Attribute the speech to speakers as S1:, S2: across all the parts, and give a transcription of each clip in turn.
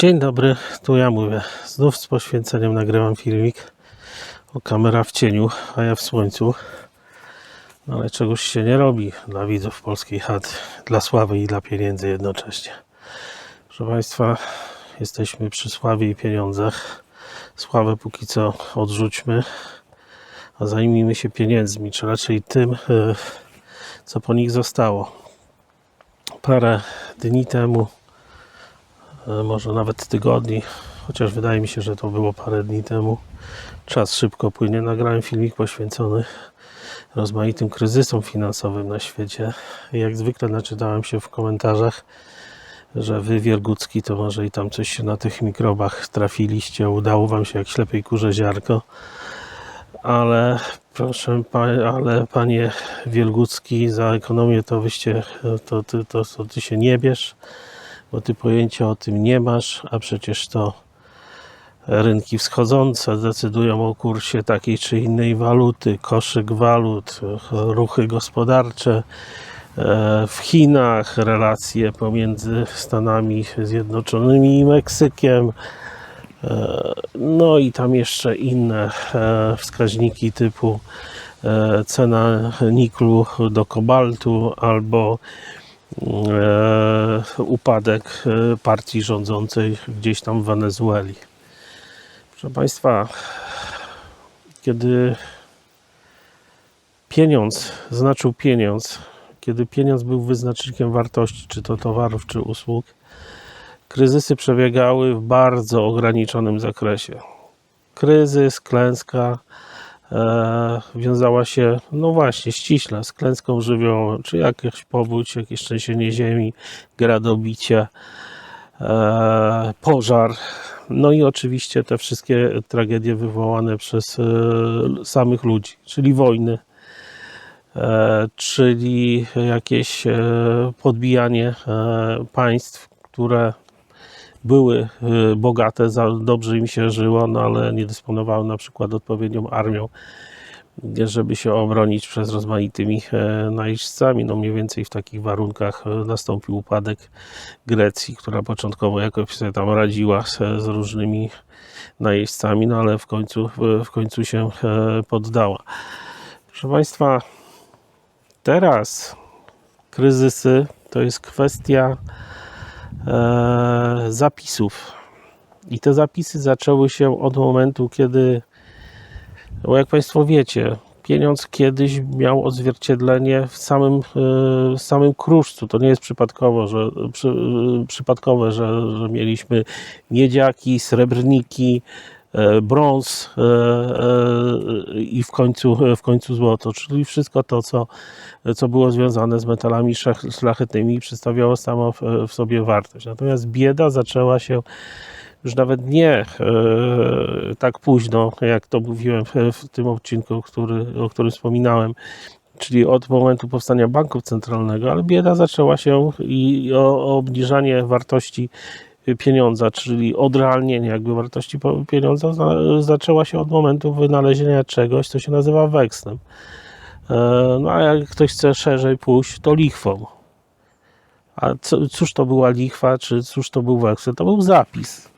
S1: Dzień dobry, tu ja mówię. Znów z poświęceniem nagrywam filmik o kamera w cieniu, a ja w słońcu. No ale czegoś się nie robi dla widzów polskiej chaty, dla sławy i dla pieniędzy jednocześnie. Proszę Państwa, jesteśmy przy sławie i pieniądzach. Sławę póki co odrzućmy, a zajmijmy się pieniędzmi, czy raczej tym, e, co po nich zostało. Parę dni temu może nawet tygodni, chociaż wydaje mi się, że to było parę dni temu. Czas szybko płynie. Nagrałem filmik poświęcony rozmaitym kryzysom finansowym na świecie. Jak zwykle naczytałem się w komentarzach, że wy Wiergucki to może i tam coś się na tych mikrobach trafiliście, udało wam się jak ślepej kurze ziarko. Ale proszę, ale panie Wielgucki, za ekonomię to wyście, to, ty, to, to ty się nie bierz bo ty pojęcia o tym nie masz, a przecież to rynki wschodzące decydują o kursie takiej czy innej waluty, koszyk walut, ruchy gospodarcze e, w Chinach, relacje pomiędzy Stanami Zjednoczonymi i Meksykiem. e, No i tam jeszcze inne e, wskaźniki typu cena niklu do kobaltu albo upadek e, partii rządzącej gdzieś tam w Wenezueli. Proszę Państwa, kiedy pieniądz znaczył pieniądz, kiedy pieniądz był wyznacznikiem wartości, czy to towarów, czy usług, kryzysy przebiegały w bardzo ograniczonym zakresie. Kryzys, klęska e, wiązała się, no właśnie, ściśle z klęską żywiołową, czy jakaś powódź, jakieś trzęsienie ziemi, gradobicie, e, pożar. No i oczywiście te wszystkie tragedie wywołane przez e, samych ludzi, czyli wojny, e, czyli jakieś e, podbijanie e, państw, które były y, bogate, dobrze im się żyło, no ale nie dysponowały na przykład odpowiednią armią, żeby się obronić przez rozmaitymi e, najeźdźcami. No mniej więcej w takich warunkach e, nastąpił upadek Grecji, która początkowo jakoś sobie tam radziła z, różnymi najeźdźcami, no ale w końcu, w- końcu się e, poddała. Proszę Państwa, teraz kryzysy to jest kwestia e, zapisów. I te zapisy zaczęły się od momentu, kiedy, bo jak Państwo wiecie, pieniądz kiedyś miał odzwierciedlenie w samym, e, w samym kruszcu. To nie jest przypadkowo, że, przy, e, przypadkowe, że, że mieliśmy miedziaki, srebrniki, e, brąz e, e, i w końcu, w końcu złoto, czyli wszystko to, co, co było związane z metalami szlach- szlachetnymi przedstawiało samo w, sobie wartość. Natomiast bieda zaczęła się już nawet nie e, tak późno, jak to mówiłem w, tym odcinku, który, o którym wspominałem, czyli od momentu powstania banku centralnego, ale bieda zaczęła się i o obniżanie wartości pieniądza, czyli odrealnienie jakby wartości pieniądza za, zaczęła się od momentu wynalezienia czegoś, co się nazywa wekslem. E, No a jak ktoś chce szerzej pójść, to lichwą. A cóż to była lichwa, czy cóż to był weksel? To był zapis.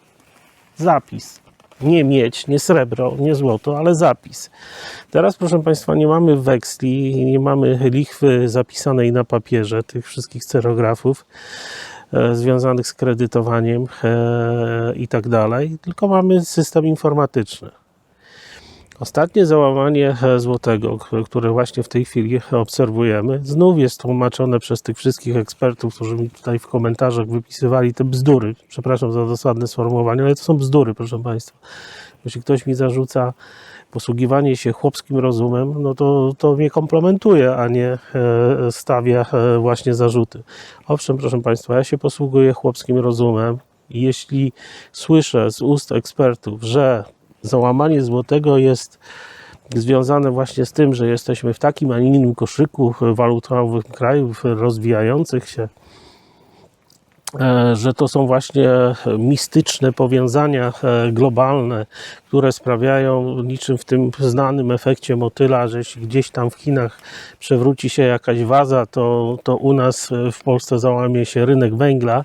S1: Zapis. Nie miedź, nie srebro, nie złoto, ale zapis. Teraz, proszę Państwa, nie mamy weksli, nie mamy lichwy zapisanej na papierze tych wszystkich sterografów e, związanych z kredytowaniem e, i tak dalej, tylko mamy system informatyczny. Ostatnie załamanie e, złotego, które właśnie w tej chwili obserwujemy, znów jest tłumaczone przez tych wszystkich ekspertów, którzy mi tutaj w komentarzach wypisywali te bzdury. Przepraszam za dosadne sformułowanie, ale to są bzdury, proszę Państwa. Jeśli ktoś mi zarzuca posługiwanie się chłopskim rozumem, no to, to mnie komplementuje, a nie e, stawia e, właśnie zarzuty. Owszem, proszę Państwa, ja się posługuję chłopskim rozumem jeśli słyszę z ust ekspertów, że załamanie złotego jest związane właśnie z tym, że jesteśmy w takim, a nie innym koszyku walutowym krajów rozwijających się, że to są właśnie mistyczne powiązania e, globalne, które sprawiają, niczym w tym znanym efekcie motyla, że jeśli gdzieś tam w Chinach przewróci się jakaś waza, to, to u nas e, w Polsce załamie się rynek węgla.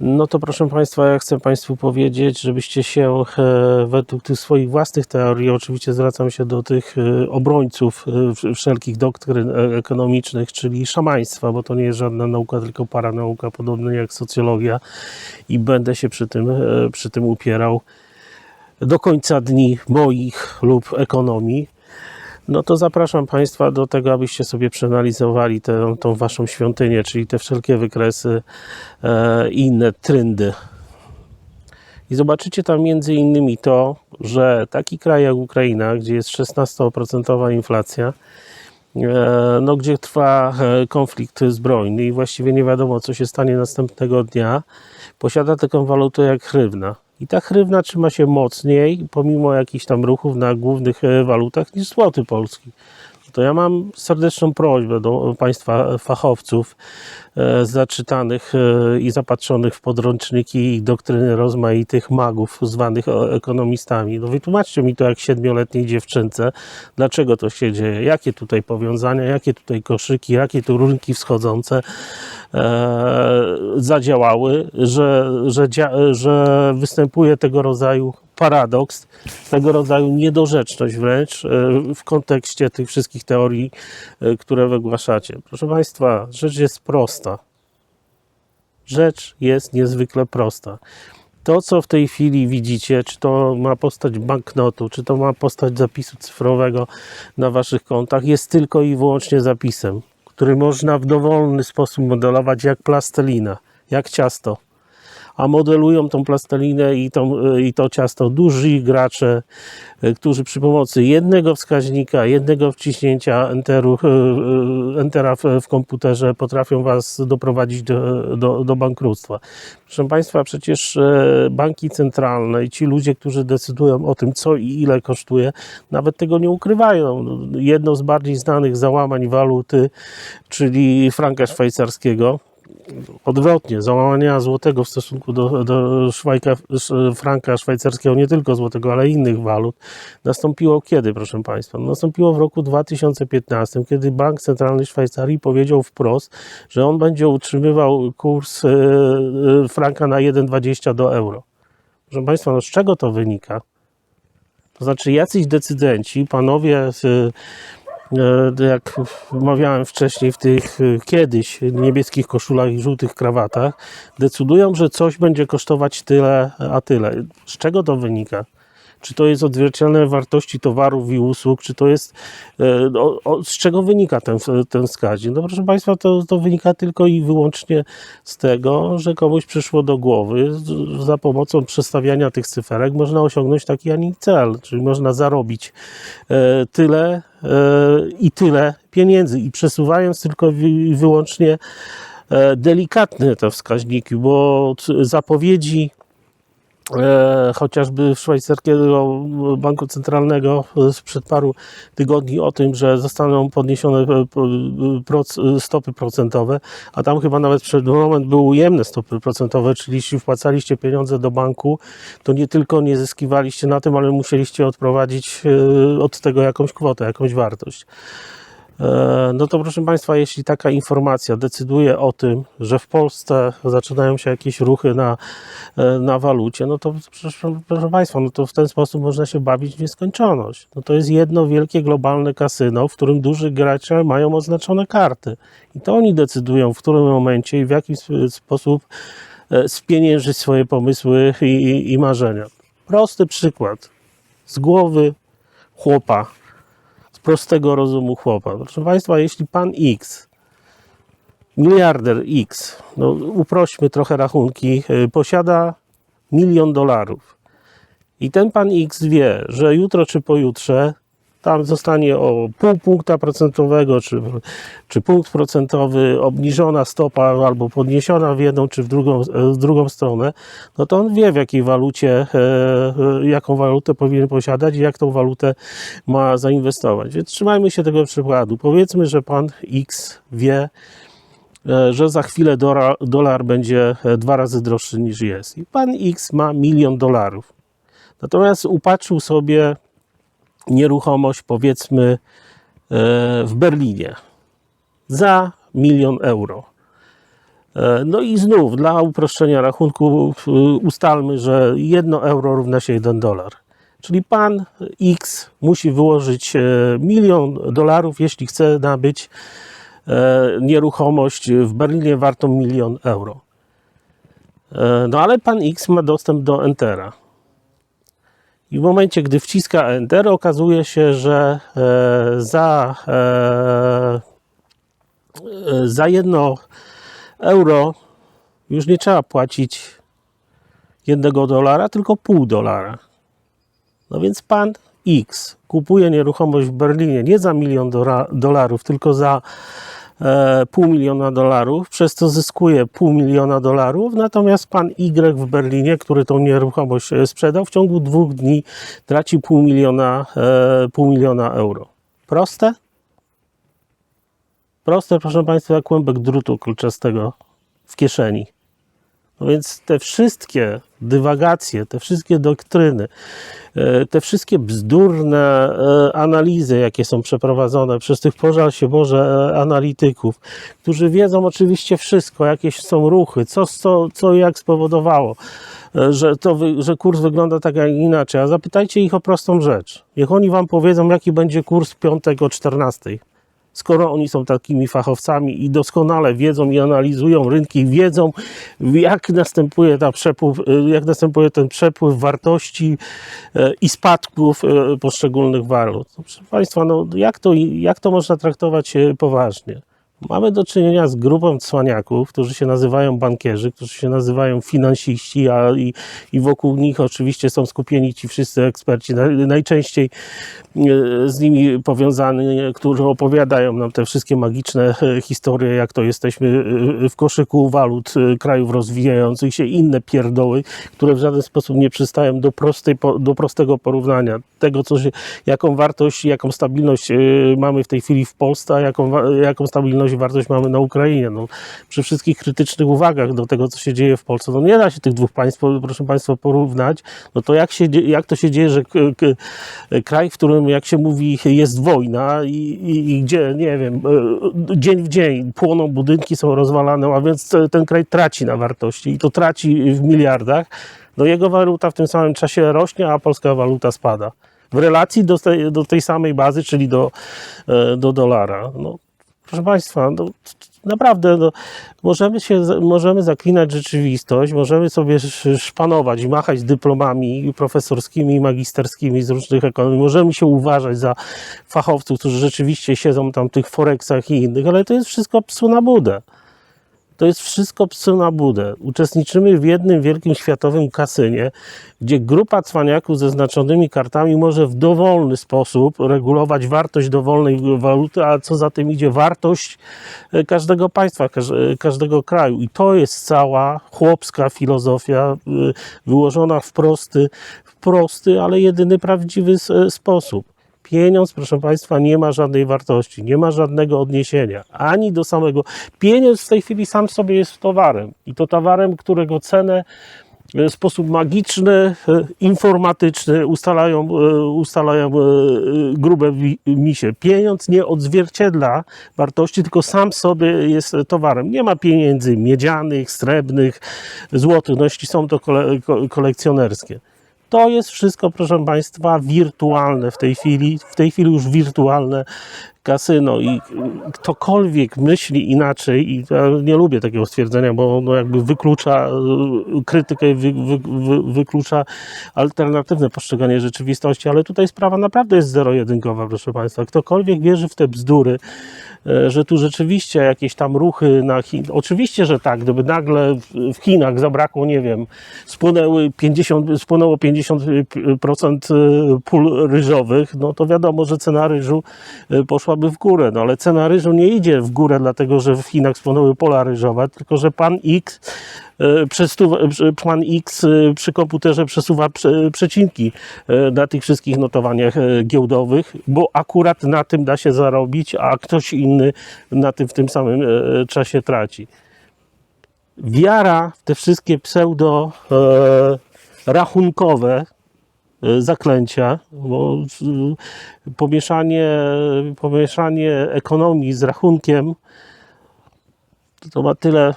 S1: No to proszę Państwa, ja chcę Państwu powiedzieć, żebyście się e, według tych swoich własnych teorii, oczywiście zwracam się do tych e, obrońców e, wsz- wszelkich doktryn ekonomicznych, czyli szamaństwa, bo to nie jest żadna nauka, tylko paranauka, podobnie jak socjologia i będę się przy tym, przy tym upierał do końca dni moich lub ekonomii. No to zapraszam Państwa do tego, abyście sobie przeanalizowali tę, tą Waszą świątynię, czyli te wszelkie wykresy e, i inne trendy. I zobaczycie tam między innymi to, że taki kraj jak Ukraina, gdzie jest 16% inflacja, e, no, gdzie trwa e, konflikt zbrojny i właściwie nie wiadomo, co się stanie następnego dnia, posiada taką walutę jak hrywna. I ta hrywna trzyma się mocniej, pomimo jakichś tam ruchów na głównych e, walutach, niż złoty polski. To ja mam serdeczną prośbę do Państwa fachowców zaczytanych e, i zapatrzonych w podręczniki i doktryny rozmaitych magów zwanych e, ekonomistami. No wytłumaczcie mi to jak siedmioletniej dziewczynce, dlaczego to się dzieje, jakie tutaj powiązania, jakie tutaj koszyki, jakie tu rynki wschodzące e, zadziałały, że, że, że występuje tego rodzaju paradoks, tego rodzaju niedorzeczność wręcz e, w kontekście tych wszystkich teorii, e, które wygłaszacie. Proszę Państwa, rzecz jest prosta. Rzecz jest niezwykle prosta. To, co w tej chwili widzicie, czy to ma postać banknotu, czy to ma postać zapisu cyfrowego na Waszych kontach, jest tylko i wyłącznie zapisem, który można w dowolny sposób modelować jak plastelina, jak ciasto a modelują tą plastelinę i, tą, i to ciasto duży gracze, e, którzy przy pomocy jednego wskaźnika, jednego wciśnięcia enteru, e, entera w, komputerze potrafią Was doprowadzić do, do, do bankructwa. Proszę Państwa, przecież e, banki centralne i ci ludzie, którzy decydują o tym, co i ile kosztuje, nawet tego nie ukrywają. No, Jedno z bardziej znanych załamań waluty, czyli franka szwajcarskiego, odwrotnie, załamania złotego w stosunku do, do szwajka, sz- franka szwajcarskiego, nie tylko złotego, ale innych walut, nastąpiło kiedy, proszę Państwa? No, Nastąpiło w roku 2015, kiedy Bank Centralny Szwajcarii powiedział wprost, że on będzie utrzymywał kurs e, e, franka na 1,20 do euro. Proszę Państwa, no z czego to wynika? To znaczy, jacyś decydenci, panowie jak mawiałem wcześniej, w tych e, kiedyś niebieskich koszulach i żółtych krawatach, decydują, że coś będzie kosztować tyle, a tyle. Z czego to wynika? Czy to jest odzwierciedlenie wartości towarów i usług, czy to jest, e, o, o, z czego wynika ten, ten wskaźnik? No proszę Państwa, to, to wynika tylko i wyłącznie z tego, że komuś przyszło do głowy, za pomocą przestawiania tych cyferek można osiągnąć taki, a nie cel, czyli można zarobić e, tyle e, i tyle pieniędzy i przesuwając tylko i wyłącznie delikatne te wskaźniki, bo zapowiedzi chociażby szwajcarskiego banku centralnego e, sprzed paru tygodni o tym, że zostaną podniesione e, stopy procentowe, a tam chyba nawet przed moment były ujemne stopy procentowe, czyli jeśli wpłacaliście pieniądze do banku, to nie tylko nie zyskiwaliście na tym, ale musieliście odprowadzić e, od tego jakąś kwotę, jakąś wartość. E, No to proszę Państwa, jeśli taka informacja decyduje o tym, że w Polsce zaczynają się jakieś ruchy na, e, na walucie, no to proszę, proszę Państwa, no to w ten sposób można się bawić w nieskończoność. No to jest jedno wielkie globalne kasyno, w którym duży gracze mają oznaczone karty. I to oni decydują, w którym momencie i w jaki sp- sposób e, spieniężyć swoje pomysły i, i, i marzenia. Prosty przykład z głowy chłopa prostego rozumu chłopa. Proszę Państwa, jeśli pan X, miliarder X, no uprośmy trochę rachunki, y, posiada milion dolarów i ten pan X wie, że jutro czy pojutrze tam zostanie o pół punkta procentowego, czy, czy punkt procentowy, obniżona stopa albo podniesiona w jedną czy w drugą, w drugą stronę, no to on wie w jakiej walucie, e, e, jaką walutę powinien posiadać i jak tą walutę ma zainwestować. Więc trzymajmy się tego przykładu. Powiedzmy, że pan X wie, e, że za chwilę dolar, dolar będzie dwa razy droższy niż jest. I pan X ma milion dolarów. Natomiast upatrzył sobie nieruchomość, powiedzmy, e, w Berlinie za milion euro. E, No i znów dla uproszczenia rachunku y, ustalmy, że 1 euro równa się 1 dolar. Czyli pan X musi wyłożyć e, milion dolarów, jeśli chce nabyć e, nieruchomość w Berlinie wartą milion euro. E, No ale pan X ma dostęp do Entera. I w momencie, gdy wciska Enter, okazuje się, że e, za, e, e, za jedno euro już nie trzeba płacić jednego dolara, tylko pół dolara. No więc pan X kupuje nieruchomość w Berlinie nie za milion dolarów, tylko za pół miliona dolarów, przez co zyskuje pół miliona dolarów, natomiast pan Y w Berlinie, który tą nieruchomość e, sprzedał, w ciągu dwóch dni traci pół miliona, e, pół miliona euro. Proste? Proste, proszę Państwa, jak kłębek drutu kluczastego w kieszeni. No więc te wszystkie dywagacje, te wszystkie doktryny, e, te wszystkie bzdurne e, analizy, jakie są przeprowadzone przez tych pożal się Boże e, analityków, którzy wiedzą oczywiście wszystko, jakieś są ruchy, co, co, co jak spowodowało, że, to że kurs wygląda tak, nie inaczej. A zapytajcie ich o prostą rzecz. Niech oni wam powiedzą, jaki będzie kurs w piątek o 14 skoro oni są takimi fachowcami i doskonale wiedzą i analizują rynki, wiedzą jak następuje, ta przepływ, jak następuje ten przepływ wartości e, i spadków e, poszczególnych walut. Proszę Państwa, no jak, to, jak to można traktować e, poważnie? Mamy do czynienia z grupą cwaniaków, którzy się nazywają bankierzy, którzy się nazywają finansiści, a i, i wokół nich oczywiście są skupieni ci wszyscy eksperci, naj- najczęściej e, z nimi powiązani, którzy opowiadają nam te wszystkie magiczne e, historie, jak to jesteśmy e, w koszyku walut krajów rozwijających się, inne pierdoły, które w żaden sposób nie przystają do, prostej, do prostego porównania tego, co się, jaką wartość, jaką stabilność mamy w tej chwili w Polsce, a jaką, jaką stabilność i wartość mamy na Ukrainie. No, przy wszystkich krytycznych uwagach do tego, co się dzieje w Polsce, no nie da się tych dwóch państw, proszę Państwa, porównać. No to jak, się, jak to się dzieje, że kraj, w którym, jak się mówi, jest wojna i, i, i gdzie, nie wiem, e, dzień w dzień płoną budynki, są rozwalane, a więc te- ten kraj traci na wartości i to traci w miliardach, no jego waluta w tym samym czasie rośnie, a polska waluta spada. W relacji do tej, do tej samej bazy, czyli do, e, do dolara. No, proszę Państwa, no, naprawdę no, możemy, się, możemy zaklinać rzeczywistość, możemy sobie sz- szpanować machać dyplomami profesorskimi magisterskimi z różnych ekonomii, możemy się uważać za fachowców, którzy rzeczywiście siedzą tam w tych forexach i innych, ale to jest wszystko psu na budę. To jest wszystko psu na budę. Uczestniczymy w jednym wielkim światowym kasynie, gdzie grupa cwaniaków ze znaczonymi kartami może w dowolny sposób regulować wartość dowolnej waluty, a co za tym idzie wartość e, każdego państwa, e, każdego kraju. I to jest cała chłopska filozofia y, wyłożona w prosty, w prosty ale jedyny prawdziwy e, sposób. Pieniądz, proszę Państwa, nie ma żadnej wartości, nie ma żadnego odniesienia ani do samego. Pieniądz w tej chwili sam sobie jest towarem i to towarem, którego cenę w sposób magiczny, e, informatyczny ustalają, e, ustalają e, grube misie. Pieniądz nie odzwierciedla wartości, tylko sam sobie jest towarem. Nie ma pieniędzy miedzianych, srebrnych, złotych, no jeśli są to kole, ko- kolekcjonerskie. To jest wszystko, proszę Państwa, wirtualne w tej chwili, w tej chwili już wirtualne kasyno i ktokolwiek myśli inaczej, i ja nie lubię takiego stwierdzenia, bo ono jakby wyklucza y, krytykę, wy, wy, wy, wyklucza alternatywne postrzeganie rzeczywistości, ale tutaj sprawa naprawdę jest zero-jedynkowa, proszę Państwa. Ktokolwiek wierzy w te bzdury, e, że tu rzeczywiście jakieś tam ruchy na Chin. Oczywiście, że tak, gdyby nagle w- Chinach zabrakło, nie wiem, spłynęły 50, spłynęło 50% e, pól ryżowych, no to wiadomo, że cena ryżu e, poszłaby w górę. No ale cena ryżu nie idzie w górę, dlatego że w Chinach spłynęły pola ryżowe, tylko że pan X e, prze- pan X e, przy komputerze przesuwa prze, przecinki e, na tych wszystkich notowaniach e, giełdowych, bo akurat na tym da się zarobić, a ktoś inny na tym w tym samym e, czasie traci. Wiara w te wszystkie pseudo e, rachunkowe e, zaklęcia, bo e, pomieszanie, pomieszanie ekonomii z rachunkiem to ma tyle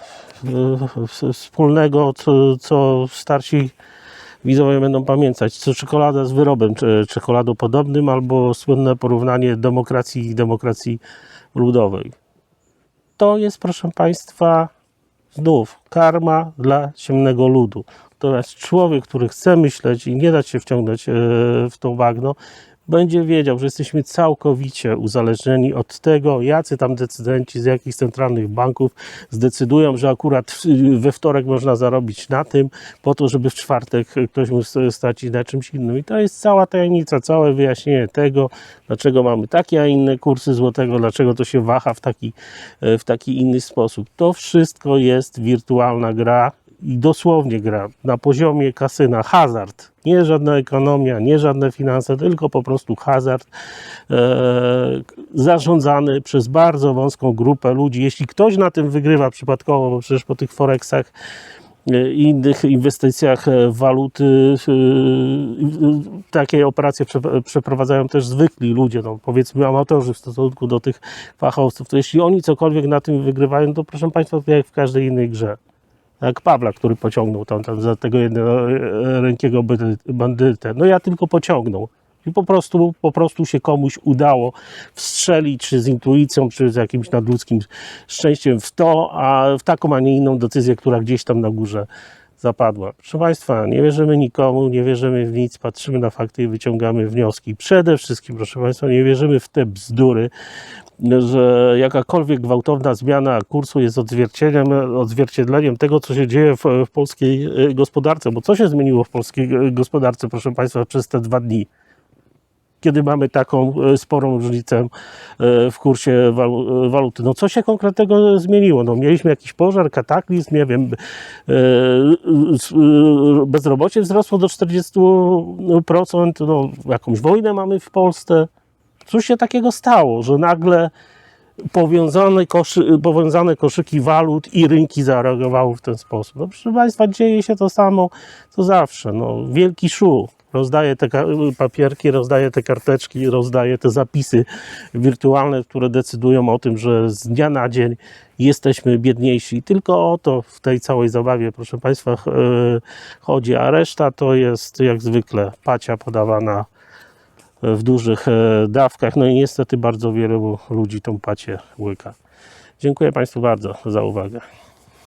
S1: e, wspólnego, co, co starsi widzowie będą pamiętać. Co czekolada z wyrobem cze- czekoladopodobnym albo słynne porównanie demokracji i demokracji ludowej. To jest, proszę Państwa, znów karma dla ciemnego ludu. Natomiast człowiek, który chce myśleć i nie dać się wciągnąć e, w to bagno, będzie wiedział, że jesteśmy całkowicie uzależnieni od tego, jacy tam decydenci z jakich centralnych banków zdecydują, że akurat we wtorek można zarobić na tym, po to, żeby w czwartek ktoś mógł stracić na czymś innym. I to jest cała tajemnica, całe wyjaśnienie tego, dlaczego mamy takie, a inne kursy złotego, dlaczego to się waha w taki, e, w taki inny sposób. To wszystko jest wirtualna gra i dosłownie gra na poziomie kasyna, hazard. Nie żadna ekonomia, nie żadne finanse, tylko po prostu hazard e, zarządzany przez bardzo wąską grupę ludzi. Jeśli ktoś na tym wygrywa przypadkowo, bo przecież po tych forexach e, i innych inwestycjach e, waluty e, takie operacje prze- przeprowadzają też zwykli ludzie, no powiedzmy amatorzy w stosunku do tych fachowców, to jeśli oni cokolwiek na tym wygrywają, to proszę Państwa, to jak w każdej innej grze. Jak Pawla, który pociągnął tam, tam za tego jednego e, bandytę. No ja tylko pociągnął. I po prostu, po prostu się komuś udało wstrzelić, czy z intuicją, czy z jakimś nadludzkim szczęściem w to, a w taką, a nie inną decyzję, która gdzieś tam na górze zapadła. Proszę Państwa, nie wierzymy nikomu, nie wierzymy w nic, patrzymy na fakty i wyciągamy wnioski. Przede wszystkim, proszę Państwa, nie wierzymy w te bzdury, że jakakolwiek gwałtowna zmiana kursu jest odzwierciedleniem, odzwierciedleniem tego, co się dzieje w, w polskiej e, gospodarce. Bo co się zmieniło w polskiej e, gospodarce, proszę Państwa, przez te dwa dni? Kiedy mamy taką e, sporą różnicę w kursie walu- waluty. No co się konkretnego zmieniło? No mieliśmy jakiś pożar, kataklizm, nie wiem, bezrobocie wzrosło do 40%, no jakąś wojnę mamy w Polsce. Cóż się takiego stało, że nagle powiązane, koszy, powiązane koszyki walut i rynki zareagowały w ten sposób? No proszę Państwa, dzieje się to samo, co zawsze. No, wielki szu. Rozdaje te papierki, rozdaje te karteczki, rozdaje te zapisy wirtualne, które decydują o tym, że z dnia na dzień jesteśmy biedniejsi. Tylko o to w tej całej zabawie, proszę Państwa, e, chodzi, a reszta to jest jak zwykle pacia podawana w dużych e, dawkach. No i niestety bardzo wielu ludzi tą pacie łyka. Dziękuję Państwu bardzo za uwagę.